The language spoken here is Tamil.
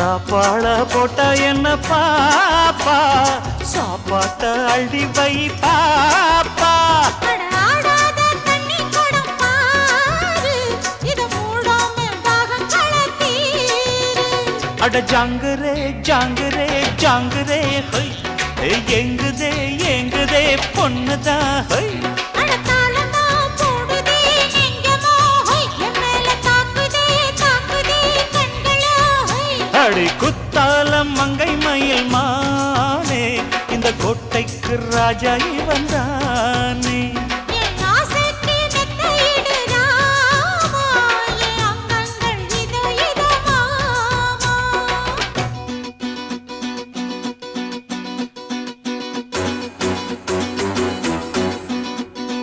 தாப்பாள போட்ட என்ன பாப்பா? சாப்பாட்ட அள்ளி வை பாப்பா. அட ஜாங்குரே ஜாங்குரே ஜாங்குரே ஹொய் எங்குதே எங்குதே பொண்ணுதான் ஹொய் அடி குத்தாலம் மங்கை மயில் மானே. இந்த கோட்டைக்கு ராஜா இவன் தானே.